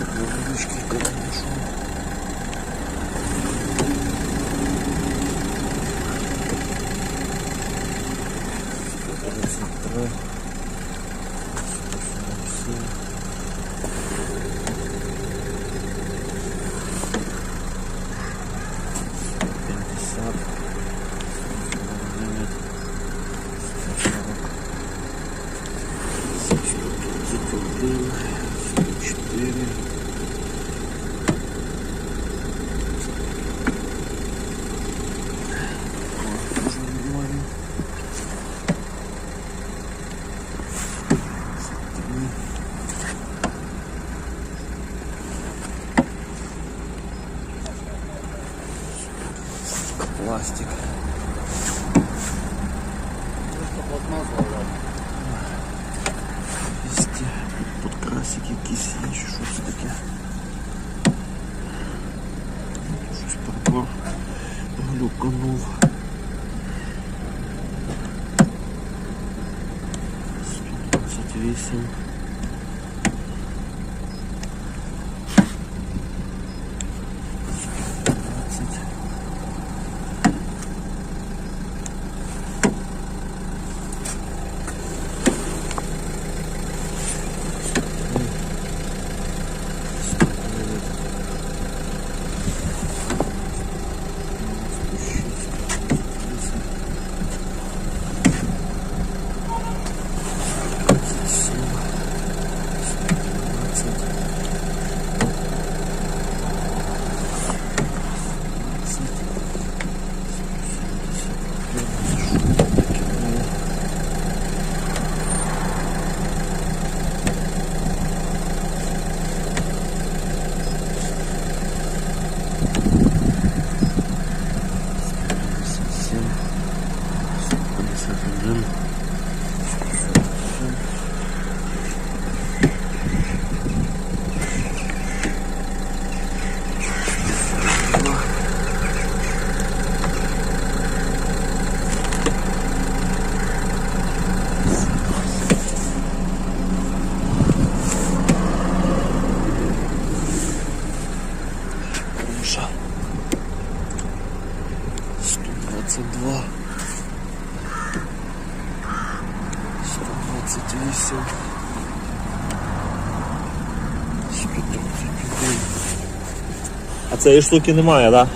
Невеличкий корнішон. Тридцять три. Сто сім. П'ятдесят. Сорок дев'ять. Сто сорок. Сто тридцять один. Сто чотири. Ой, дуже нормально. Три. Пластик. Везде подкрасик якийсь є, чи щось таке. Щось прибор глюканув. 128. Двадцять. Amen. 28. А цієї штуки немає, так? Да?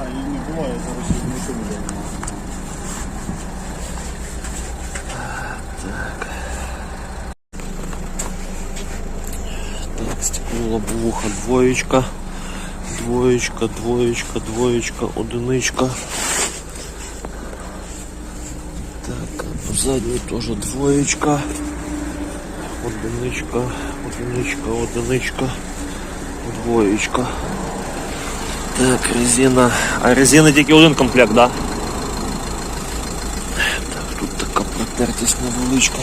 А, її не було, я зараз нічого не було. Так. Так, стекло бувуха, двоєчка, двоєчка, двоєчка, двоєчка, одиничка. задній теж двоечка. Одиничка, одиничка, одиничка, двоечка. Так, резина. А резини тільки один комплект, так? Так, тут така протертість невеличка.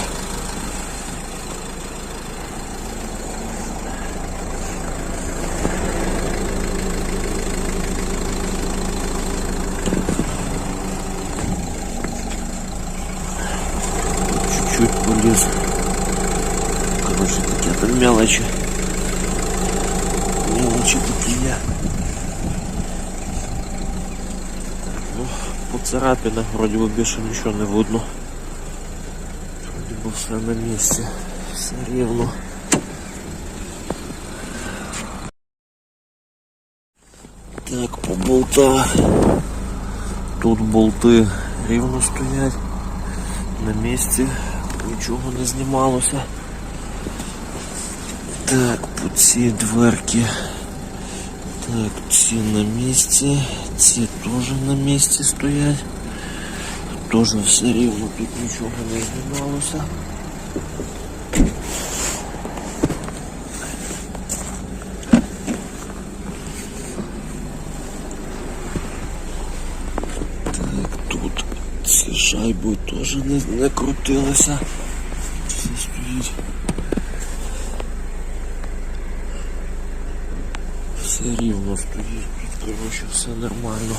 Мелочи. Мелочи такие. Ну, по царапинах вроді би більше нічого не видно. Вроді би все на місці. Все рівно. Так, по болтах. Тут болти рівно стоять. На місці. Нічого не знімалося. Так, ці дверки. Так, ці на місці, ці теж на місці стоять. Теж все рівно, тут нічого не знімалося. Так, тут ці шайби теж не, не крутилися. Все рівно стоїть, тут, коротше, все нормально.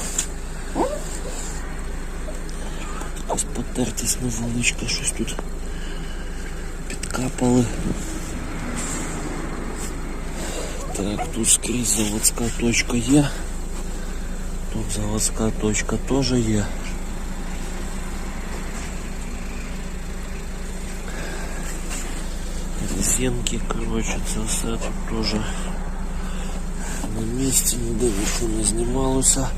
Якась потертість невеличка, щось тут підкапали. Так, тут скрізь заводська точка є. Тут заводська точка теж є. Резинки, короче, це все тут теж на місці, ніде нічого не знімалося.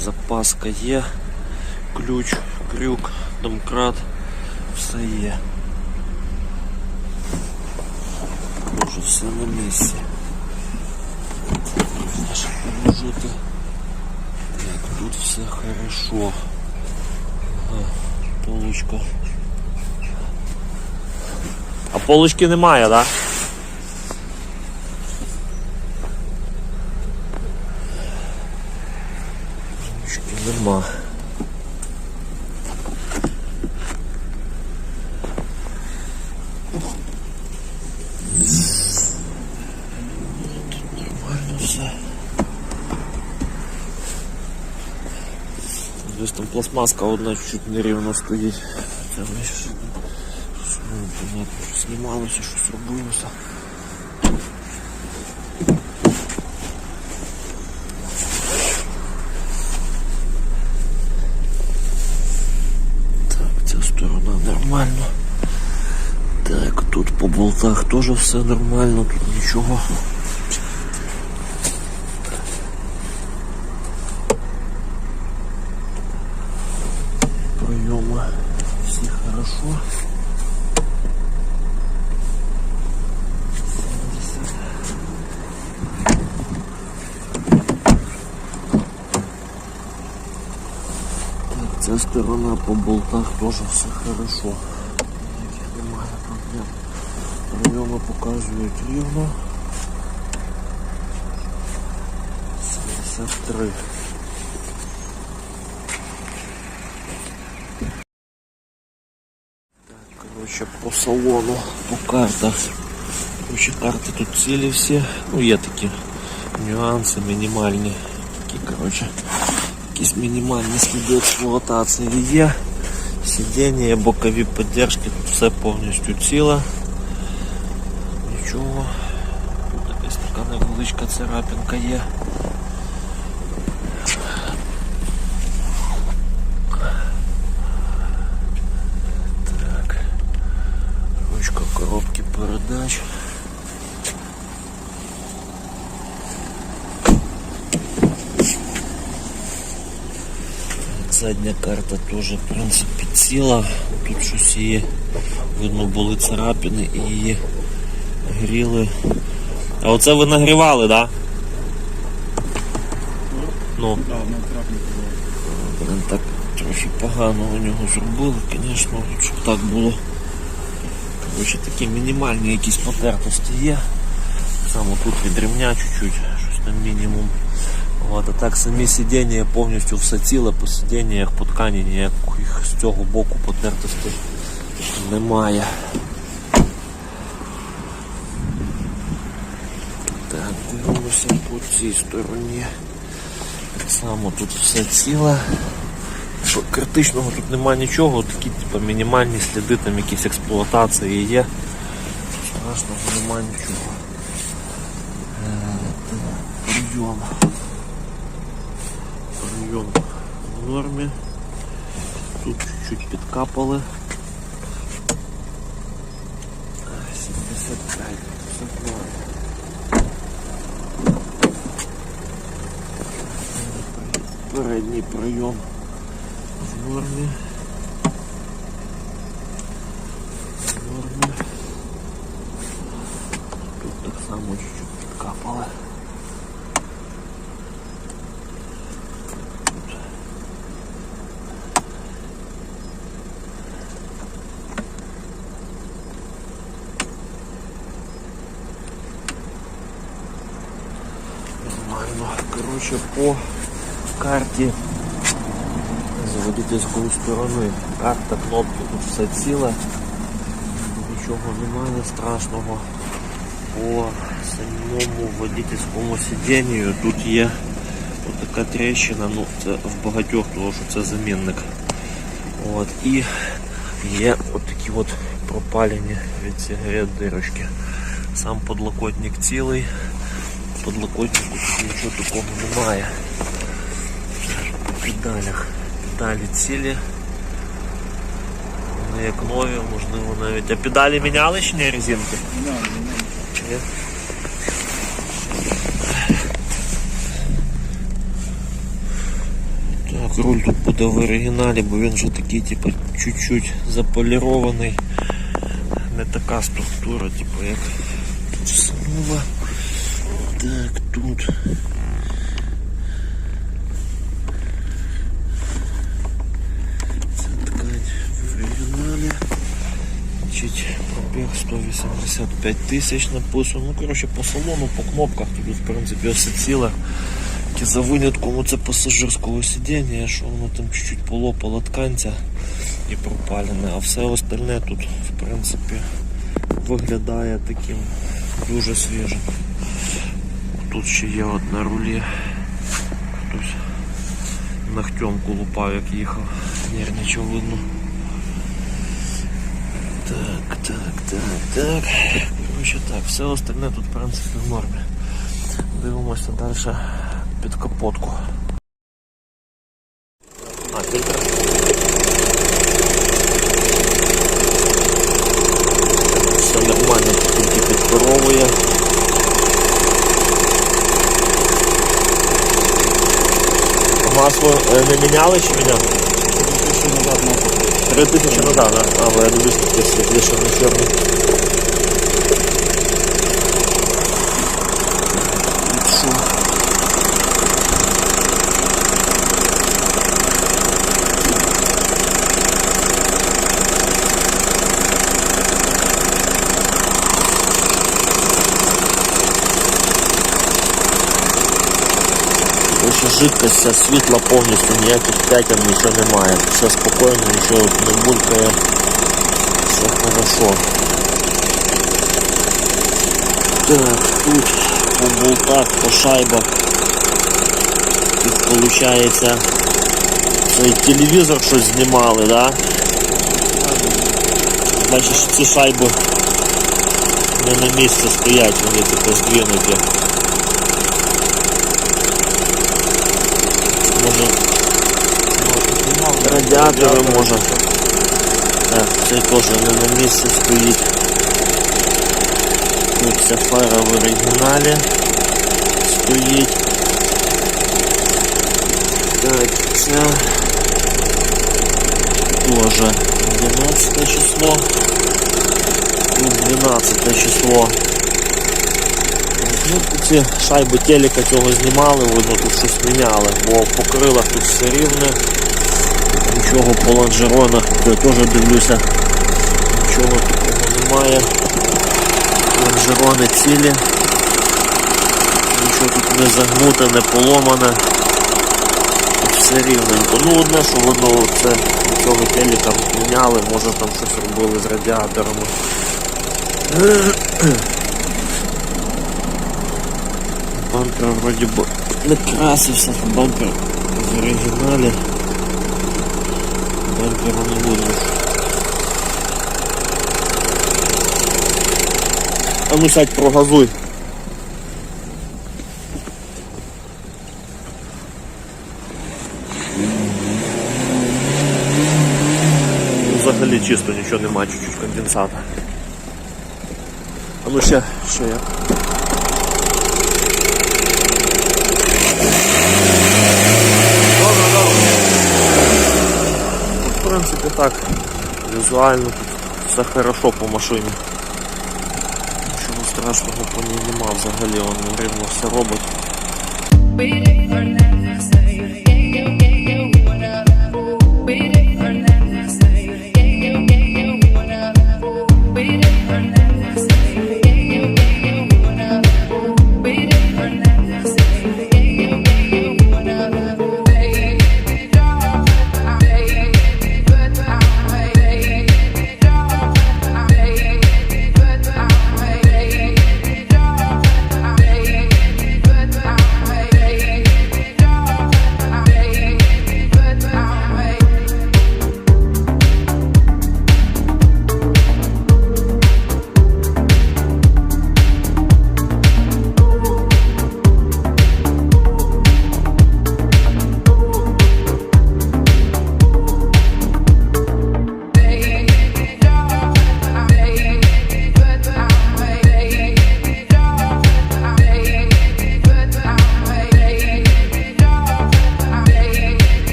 Запаска є, ключ, крюк, домкрат, все є. Може все на місці. Наше положити. Так, тут все хорошо. Ага, Полочка. А полочки немає, да? Полочки нема. Тут нормально все. Десь там пластмаска одна чуть нерівно стоїть. Це лише. Ну, понятно, що знімалося, щось робилося. Так, ця сторона нормально. Так, тут по болтах теж все нормально, тут нічого. ця сторона по болтах теж все хорошо. Ніяких немає проблем. Прийоми показують рівно. 73. Так, короче, по салону, по картах. Короче, карти тут цілі всі. Ну, є такі нюанси мінімальні. Такі, короче, якісь мінімальні сліди експлуатації є. Сидіння, бокові підтримки, тут все повністю ціле. Нічого. Тут якась така невеличка царапинка є. Задня карта теж, в принципі, ціла. Тут щось є. Видно, були царапини і її гріли. А оце ви нагрівали, да? Ну, Да, було. Блин, так трохи погано у нього зробили, звісно, щоб так було. Короче, такі мінімальні якісь потертості є. Саме тут від ремня чуть-чуть, щось там мінімум. От, а так самі сидіння повністю все по сидіннях, по ткані ніяких з цього боку потертостей немає. Так, дивимося по цій стороні. Так само тут все ціле. Критичного тут немає нічого, такі типу, мінімальні сліди, там якісь експлуатації є. Страшного немає нічого. Е, Прийом. Прийом в нормі. Тут чуть-чуть підкапали. Е, 75, все в нормі. Передній прийом в нормі. В нормі. Тут так само чуть-чуть підкапали. Тут. Короче, по карті з водительської сторони. Карта, кнопки, тут все ціле. Нічого немає страшного. По самому водительському сидінню тут є така тріщина, ну це в багатьох, тому що це замінник. От, і є от такі от пропалені від сигарет дирочки. Сам подлокотник цілий, подлокотнику тут нічого такого немає. По педалях. Педалі цілі. Вони як нові, можливо навіть. А педалі міняли чи ні резинки? Так, руль тут буде в оригіналі, бо він вже такий, типу, чуть-чуть заполірований. Не така структура, типу, як Самова. Так, тут. Ця ткань в оригіналі. Чуть пробіг 185 тисяч написано. Ну, коротше, по салону, по кнопках тут, в принципі, все ціле. За винятком оце пасажирського сидіння, що воно там чуть-чуть полопало тканця і пропалене, а все остальне тут, в принципі, виглядає таким дуже свіжим. Тут ще є от на рулі. Хтось ногтем лупав, як їхав. Нервничав видно. Так, так, так, так. Короче, так, все остальне тут, в принципі, в нормі. Дивимося далі під капотку. А, фільтр. Все нормально, тільки підпаровує. Масло е, не міняли чи міняли? Ще назад на Три тисячі назад, да? А, бо я дивлюсь, таке світліше на чорний. Що? Вся світла повністю, ніяких п'ятен, нічого немає. Все спокійно, нічого не булькає. Все хорошо. Так, тут по болтах, по шайбах. Тут виходить цей телевізор щось знімали, да? Бачиш, ці шайби не на місці стоять, вони тако здвинуті. Може радіатори може. Так, цей теж не на місці стоїть. Тут ця фара в оригіналі стоїть. Так, ця теж 12 число. Тут 12 число. Ну, ці шайби телека цього знімали, видно тут щось міняли, бо по крилах тут все рівне. Нічого по лонжеронах, я теж дивлюся, нічого такого немає. Лонжерони цілі. Нічого тут не загнуте, не поломане. Тут все рівненько. Ну одне, що видно, це цього телека міняли, може там щось робили з радіаторами. Бампер вроді би не красився, бампер в оригіналі. Бамперу не видно. А ну сядь прогазуй. Ну, Взагалі чисто нічого немає, чуть-чуть конденсата. А ну ще, ще я. Так, візуально тут все хорошо по машині. Нічого страшного по ній нема взагалі, он рівно все робить.